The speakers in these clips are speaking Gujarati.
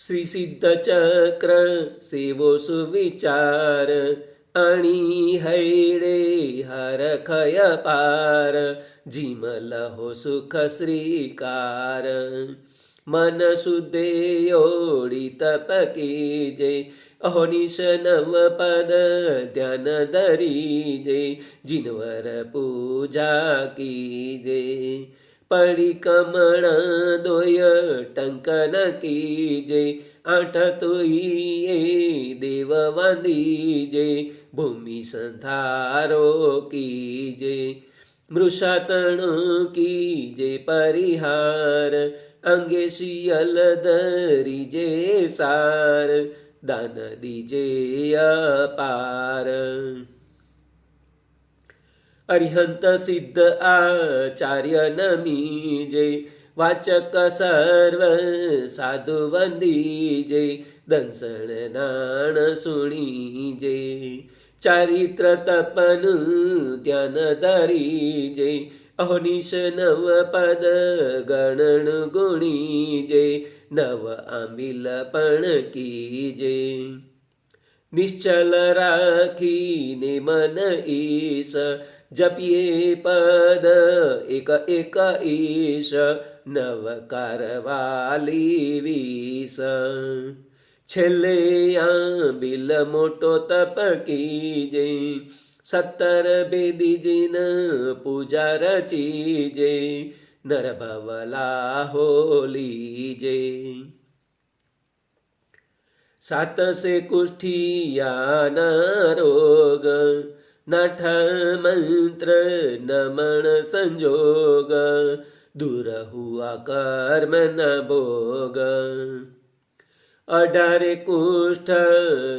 श्री सिद्धचक्र सेवो सुविचार आणि हैडे हर खय पार जिमल हो सुख श्रीकार। मन सुदे ओढी तप जे अहोनिश नव पद ध्यान जे जिनवर पूजा की जे પડી કમણ દોય ટંકન કી જય, આઠ એ દેવ વાંધી જય, ભૂમિ સંધારો કી જય, મૃષાતણ કી જય પરિહાર, અંગે શિયલ ધરી જે સાર દાન દીજે અપાર. અરિહંત સિદ્ધ આચાર્ય નમી જય. વાચક સર્વ સાધુ વંદી જય. દંસણ નાણ સુણી જય. ચારિત્ર તપનું ધ્યાન ધરી જય. અહોનિશ નવ પદ ગણન ગુણી જય. નવ આંબિલ પણ કી જય. નિશ્ચલ રાખીને મન ઈશ જપીએ પદ એક એક ઈશ નવ કરવાલી વીસ છેલ્લે આંબિલ મોટો તપકી જઈ સત્તર બેદીજીન પૂજા રચી જય નરભવલા હોલી જય સાતસે કુષ્ઠિયાના રોગ નાઠ મંત્ર નમણ સંજોગ દૂર હુઆ કર્મ ન ભોગ અઢારે કુષ્ઠ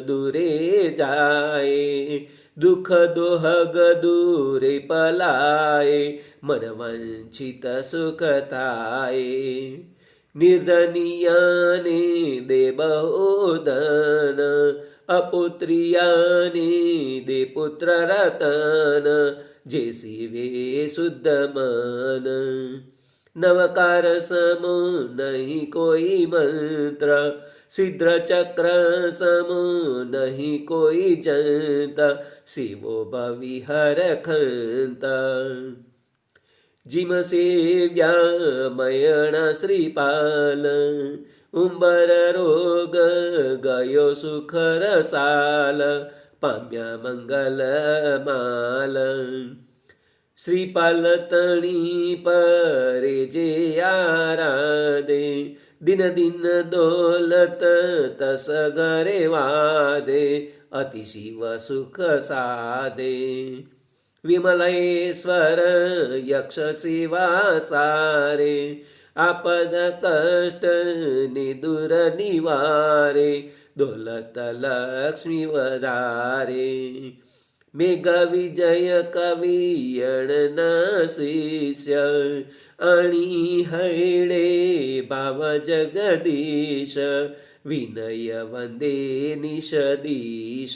દૂરે જાય દુઃખ દોહગ દૂરે પલાય મન વંચિત સુખ થાય અપુત્રિયાને દે પુત્ર રતન જે શિવે શુદ્ધ મન. નવકાર સમો નહીં કોઈ મંત્ર સિદ્ધ ચક્ર સમો નહીં કોઈ જંત, શિવો ભવિહર ખંત. જીમ સેવ્યામયણા શ્રીપાલ. ઉંબર રોગ ગયો સુખ રસાલ પામ્યા મંગલ માલ. શ્રીપાલ તણી પરે જે આરાધે, દિન દિન દોલત તસ ઘરે વાદે અતિ શિવ સુખ સાધે. विमलेश्वर यक्षसि वासारे आपद कष्ट निदुर निवारे दोलत लक्ष्मी वदारे मेघ विजय कवियण शिष्य आणि हैडे बाबा जगदीश विनय वंदे निषदीश।